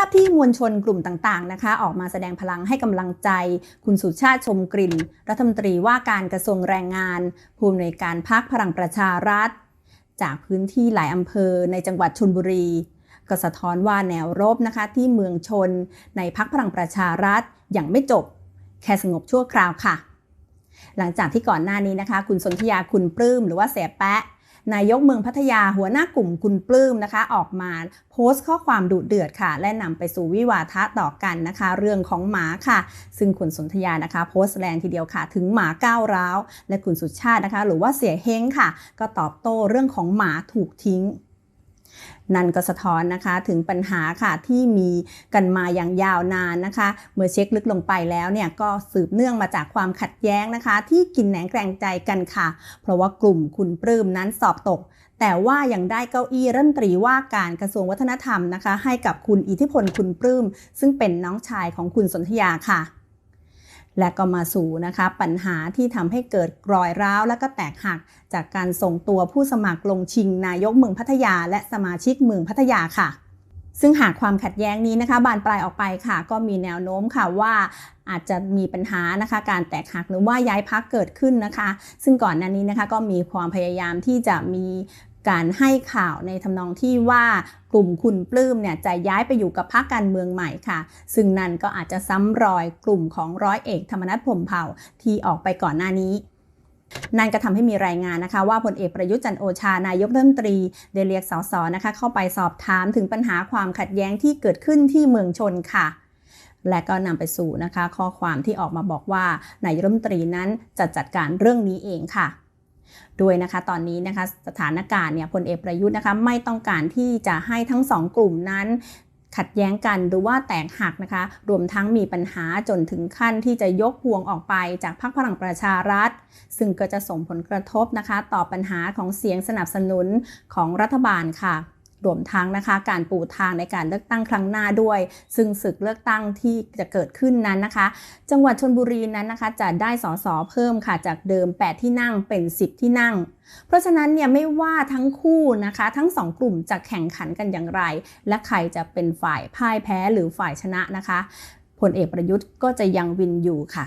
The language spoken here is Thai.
าพที่มวลชนกลุ่มต่างๆนะคะ ออกมาแสดงพลังให้กำลังใจ คุณสุชาติชมกลิ่น รัฐมนตรีว่าการกระทรวงแรงงาน ผู้อำนวยการพักพลังประชารัฐ จากพื้นที่หลายอำเภอในจังหวัดชลบุรีก็สะท้อนว่าแนวรบนะคะที่เมืองชนในพักพลังประชารัฐยังไม่จบ แค่สงบชั่วคราวค่ะ หลังจากที่ก่อนหน้านี้นะคะ คุณสนธยาคุณปลื้มหรือว่าเสียแปะ นายกเมืองพัทยาหัวหน้ากลุ่มคุณปลื้มนะคะ ออกมาโพสต์ข้อความดุเดือดค่ะ และนำไปสู่วิวาทะต่อกันนะคะ เรื่องของหมาค่ะ ซึ่งคุณสนธยานะคะ โพสต์แรงทีเดียวค่ะ ถึงหมาก้าวร้าว และคุณสุชาตินะคะ หรือว่าเสียเฮงค่ะ ก็ตอบโต้เรื่องของหมาถูกทิ้ง นั่นก็สะท้อนนะคะถึงปัญหาค่ะที่มีกันมาอย่างยาวนานนะคะ เมื่อเช็คลึกลงไปแล้วเนี่ยก็สืบเนื่องมาจากความขัดแย้งนะคะ ที่กินแหนงแกรงใจกันค่ะ เพราะว่ากลุ่มคุณปลื้มนั้นสอบตก แต่ว่ายังได้เก้าอี้รัฐมนตรีว่าการกระทรวงวัฒนธรรมนะคะ ให้กับคุณอิทธิพลคุณปลื้มซึ่งเป็นน้องชายของคุณสนธยาค่ะ และก็มาสู่นะคะ ปัญหาที่ทำให้เกิดรอยร้าว และก็แตกหัก จากการส่งตัวผู้สมัครลงชิงนายกเมืองพัทยา และสมาชิกเมืองพัทยาค่ะซึ่งหากความขัดแย้งนี้นะคะบานปลายออกไปค่ะ ก็มีแนวโน้มค่ะว่าอาจจะมีปัญหานะคะ การแตกหักหรือว่าย้ายพักเกิดขึ้นนะคะ ซึ่งก่อนหน้านี้นะคะก็มีความพยายามที่จะมี การให้ข่าวในทำนองที่ว่ากลุ่มคุณปลื้มเนี่ยจะย้ายไปอยู่กับพรรคการเมืองใหม่ค่ะ ซึ่งนั่นก็อาจจะซ้ำรอยกลุ่มของร้อยเอกธรรมนัฐพรมเผ่าที่ออกไปก่อนหน้านี้นั่นก็ทำให้มีรายงานนะคะ ว่าพลเอกประยุทธ์จันโอชานายกรัฐมนตรีได้เรียกสสนะคะเข้าไปสอบถามถึงปัญหาความขัดแย้งที่เกิดขึ้นที่เมืองชนค่ะ และก็นำไปสู่นะคะ ข้อความที่ออกมาบอกว่านายรัฐมนตรีนั้นจะจัดการเรื่องนี้เองค่ะ ด้วยนะคะตอนนี้นะคะสถานการณ์เนี่ยพลเอกประยุทธ์นะคะไม่ต้องการที่จะให้ทั้งสองกลุ่มนั้นขัดแย้งกันหรือว่าแตกหักนะคะ รวมทั้งมีปัญหาจนถึงขั้นที่จะยกพวงออกไปจากพรรคพลังประชารัฐ ซึ่งก็จะส่งผลกระทบนะคะ ต่อปัญหาของเสียงสนับสนุนของรัฐบาลค่ะ รวมทั้งนะคะการปูทางในการเลือกตั้งครั้งหน้าด้วย ซึ่งศึกเลือกตั้งที่จะเกิดขึ้นนั้นนะคะ จังหวัดชนบุรีนั้นนะคะ จะได้สสเพิ่มค่ะจากเดิม 8 ที่นั่งเป็น 10 ที่นั่ง เพราะฉะนั้นเนี่ยไม่ว่าทั้งคู่นะคะ ทั้งสองกลุ่มจะแข่งขันกันอย่างไร และใครจะเป็นฝ่ายพ่ายแพ้หรือฝ่ายชนะนะคะพลเอกประยุทธ์ก็จะยังวินอยู่ค่ะ